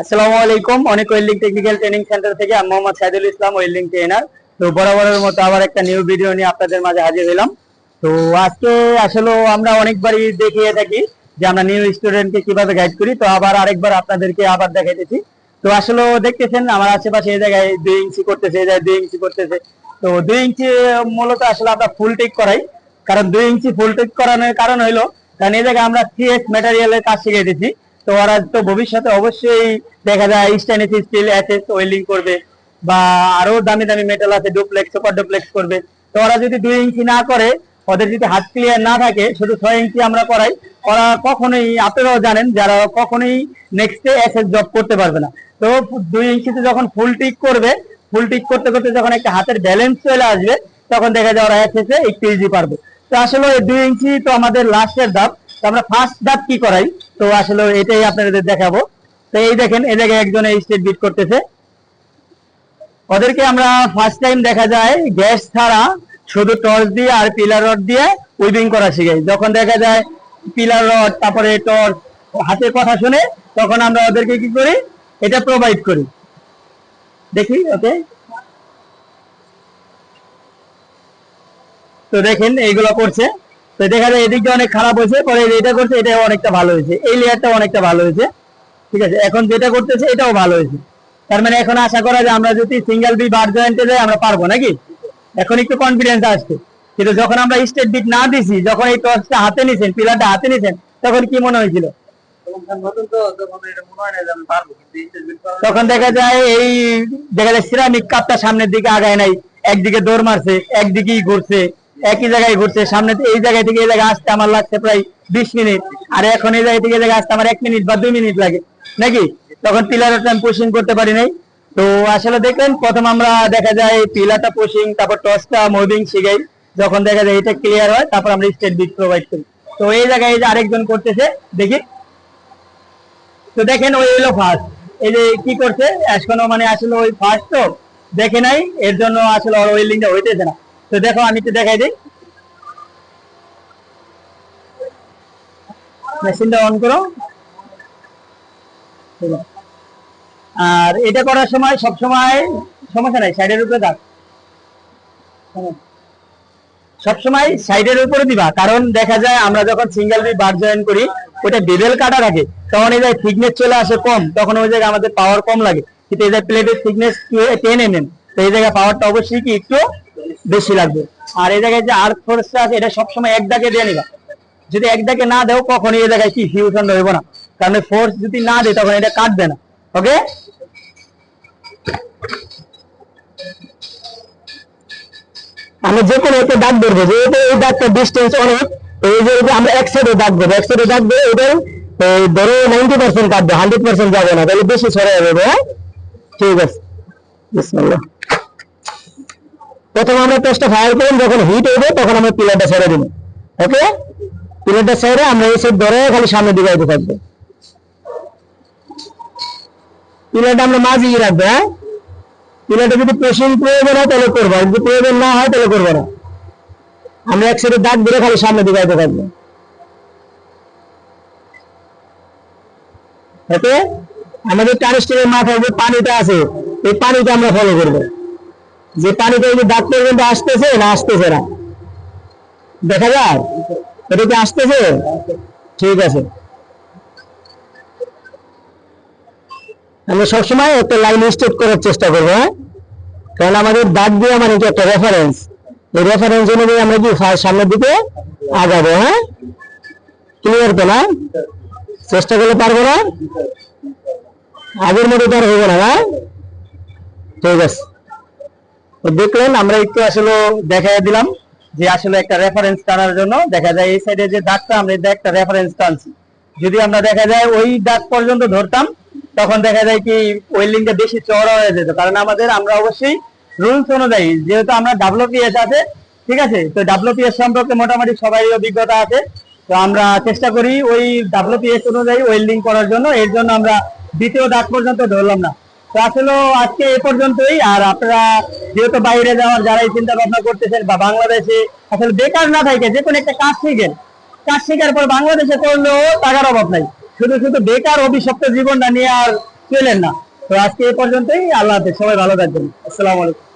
আসসালামু আলাইকুম। অনেক ওয়েল্ডিং টেকনিক্যাল ট্রেনিং সেন্টার থেকে আমি মোহাম্মদ সাইদুল ইসলাম ওয়েল্ডিং ট্রেনার তো বরাবরের মতো আবার একটা নিউ ভিডিও নিয়ে আপনাদের মাঝে হাজির হলাম। তো আজকে আসলে আমরা অনেকবারই দেখিয়ে থাকি যে আমরা নিউ স্টুডেন্টকে কীভাবে গাইড করি। তো আবার আরেকবার আপনাদেরকে আবার দেখাইতেছি। তো আসলে দেখতেছেন, আমার আশেপাশে এই জায়গায় দুই ইঞ্চি করতেছে, এই জায়গায় দুই ইঞ্চি করতেছে। তো দুই ইঞ্চি মূলত আসলে আমরা ফুল টেক করাই। কারণ দুই ইঞ্চি ফুল টেক করানোর কারণ হইল, কারণ এই জায়গায় আমরা সিএস ম্যাটেরিয়ালের কাজ শিখিয়ে দিচ্ছি তো ওরা তো ভবিষ্যতে অবশ্যই দেখা যায় স্টেনলেস স্টিল অ্যাসেস ওয়েল্ডিং করবে বা আরও দামি দামি মেটাল আছে ডুপ্লেক্স সুপার ডুপ্লেক্স করবে। তো ওরা যদি দুই ইঞ্চি না করে, ওদের যদি হাত ক্লিয়ার না থাকে, শুধু ছয় ইঞ্চি আমরা করাই, ওরা কখনোই, আপনারাও জানেন, যারা কখনোই নেক্সটে অ্যাসেস জব করতে পারবে না। তো দুই ইঞ্চিতে যখন ফুল টিক করবে ফুল টিক করতে করতে যখন একটা হাতের ব্যালেন্স চলে আসবে, তখন দেখা যায় ওরা অ্যাসেসে একটু ইজি পারবে। তো আসলে দুই ইঞ্চি তো আমাদের লাস্টের ধাপ। তো আমরা ফার্স্ট ধাপ কি করাই? তো আসলে এটাই আপনাদের দেখাবো। তো এই দেখেন, এই জায়গায় একজন এই স্টেট বিট করতেছে। ওদেরকে আমরা ফার্স্ট টাইম দেখা যায় গ্যাস ছাড়া শুধু টর্চ দিয়ে আর পিলার রড দিয়ে উইভিং করা শিখাই। যখন দেখা যায় পিলার রড তারপরে টর্চ হাতের কথা শুনে তখন আমরা ওদেরকে কি করি? এটা প্রোভাইড করি। দেখি ওকে তো দেখেন, এইগুলো করছে। তো দেখা যায় এদিকটা অনেক খারাপ হয়েছে, পরে এটা করছে এটা অনেকটা ভালো হয়েছে। এই লেয়ারটা অনেকটা ভালো হয়েছে। ঠিক আছে, এখন যেটা করতেছে এটাও ভালো হয়েছে। তার মানে এখন আশা করা যায় আমরা যদি সিঙ্গেল বি বার জয়েন্টে যাই, আমরা পারব নাকি? এখন একটু কনফিডেন্স আসছে। কিন্তু যখন আমরা স্টেট বিট না দিছি, যখন এই টর্চটা হাতে নিছেন পিলারটা হাতে নিছেন, তখন কি মনে হয়েছিল? তখন দেখা যায় এই, দেখা যায় সিরামিক কাপটা সামনের দিকে আগায় নাই, একদিকে দৌড় মারছে, একদিকেই ঘুরছে। একই জায়গায় ঘুরছে, সামনে এই জায়গায় থেকে এই জায়গায় আসতে আমার লাগছে প্রায় বিশ মিনিট। আর এখন এই জায়গা থেকে এই জায়গায় আসতে আমার এক মিনিট বা দুই মিনিট লাগে। নাকি? তখন পিলারটা আমি পুশিং করতে পারি নাই। তো আসলে দেখলেন প্রথম আমরা দেখা যায় পিলারটা পুশিং তারপর টসটা মুভিং শিখাই। যখন দেখা যায় এটা ক্লিয়ার হয়, তারপর আমরা স্টেট বিট প্রোভাইড করি। তো এই জায়গায় এই যে আরেকজন করতেছে, দেখি। তো দেখেন, ওই হলো ফার্স্ট এই যে কি করছে? এখনও মানে আসলে ওই ফার্স্ট তো দেখে নাই, এর জন্য আসলে ওর ওয়েল্ডিংটা হইতেছে না। তো দেখো, আমি একটু দেখাই দিই। মেশিনটা অন করো। আর এটা করার সময় সব সময় সমস্যা নাই সাইডের উপরে দাগ। সবসময় সাইডের উপরে দিবা, কারণ দেখা যায় আমরা যখন সিঙ্গেল বি বার জয়েন করি, ওটা বেবেল কাটা থাকে তখন এই জায়গায় থিকনেস চলে আসে কম, তখন ওই জায়গায় আমাদের পাওয়ার কম লাগে। কিন্তু এই জায়গায় প্লেটের থিকনেস টেন এম এম তো এই জায়গায় পাওয়ারটা অবশ্যই কি একটু বেশি লাগবে। আর এই জায়গায় যে আর্থ ফোর্সটা আছে, এটা সবসময় এক দাগে দিয়ে নিবা। যদি এক দাগে না দেও, কখনই এই জায়গায় কি ফিউশন হইব না। কারণ ফোর্স যদি না দেয়, তখন এটা কাটবে না। ওকে আমরা যে কোনো একটা দাগ ধরবো। যেহেতু এই দাগটা ডিস্টেন্স অনেক, এই যে যে আমরা এক সাইডে দাগ দেবো এক সাইডে দাগ এটাই, এই ধরো নাইনটি পার্সেন্ট কাটবে হান্ড্রেড পার্সেন্ট যাবে না। তাহলে বেশি সরে যাবে হ্যাঁ? ঠিক আছে। বিসমিল্লাহ। প্রথমে আমরা টেস্টটা ফায়ার করুন যখন হিট হবে তখন আমরা পিলারটা ছেড়ে দিব। ওকে পিলারটা ছেড়ে আমরা এই ধরে খালি সামনে দিকে আইতে থাকব। পিলারটা আমরা মাঝিয়ে রাখব হ্যাঁ? পিলারটা যদি পেশেন্ট প্রয়োজন হয় তাহলে করব যদি প্রয়োজন না হয় তাহলে করব না। আমরা এক সাইডে দাগ ধরে খালি সামনে দিকে আইতে থাকব। এতে আমাদের টারিস্টের মাথায় যে পানিটা আছে, এই পানিটা আমরা ফলো করব। যে পানিটা এই দাগ পর্যন্ত আসতেছে না আসতেছে না? দেখা যায়? এটা কি আসতেছে? ঠিক আছে। আমরা সবসময় একটা লাইন স্টেট করার চেষ্টা করব হ্যাঁ? কারণ আমাদের দাগ দেওয়া মানে কি একটা রেফারেন্স এই রেফারেন্স অনুযায়ী আমরা কি সামনের দিকে আগাবো হ্যাঁ? ক্লিয়ার তো না? চেষ্টা করলে পারব না? আগের মতো তো আর হইব না হ্যাঁ? ঠিক আছে। দেখলেন, আমরা একটু আসলে দেখাই দিলাম যে আসলে একটা রেফারেন্স টানার জন্য। দেখা যায় এই সাইডে যে দাগটা, আমরা দাগটা রেফারেন্স টানছি। যদি আমরা দেখা যায় ওই দাগ পর্যন্ত ধরতাম, তখন দেখা যায় কি ওয়েল্ডিংটা বেশি চওড়া হয়ে যেত। কারণ আমাদের, আমরা অবশ্যই রুলস অনুযায়ী, যেহেতু আমরা ডাব্লিউপিএস আছে, ঠিক আছে? তো ডাব্লিউপিএস সম্পর্কে মোটামুটি সবাই অভিজ্ঞতা আছে। তো আমরা চেষ্টা করি ওই ডাব্লিউপিএস অনুযায়ী ওয়েল্ডিং করার জন্য। এর জন্য আমরা দ্বিতীয় দাগ পর্যন্ত ধরলাম না। তো আসলে আজকে এ পর্যন্তই। আর আপনারা যেহেতু বাইরে যাওয়ার যারাই চিন্তা ভাবনা করতেছেন বা বাংলাদেশে আসলে বেকার না থাকে, যে কোনো একটা কাজ শিখেন। কাজ শেখার পর বাংলাদেশে করলেও টাকার অভাব নাই। শুধু শুধু বেকার অভিশপ্ত জীবনটা নিয়ে আর চলেন না। তো আজকে এ পর্যন্তই। আল্লাহ সবাই ভালো থাকবেন। আসসালামু আলাইকুম।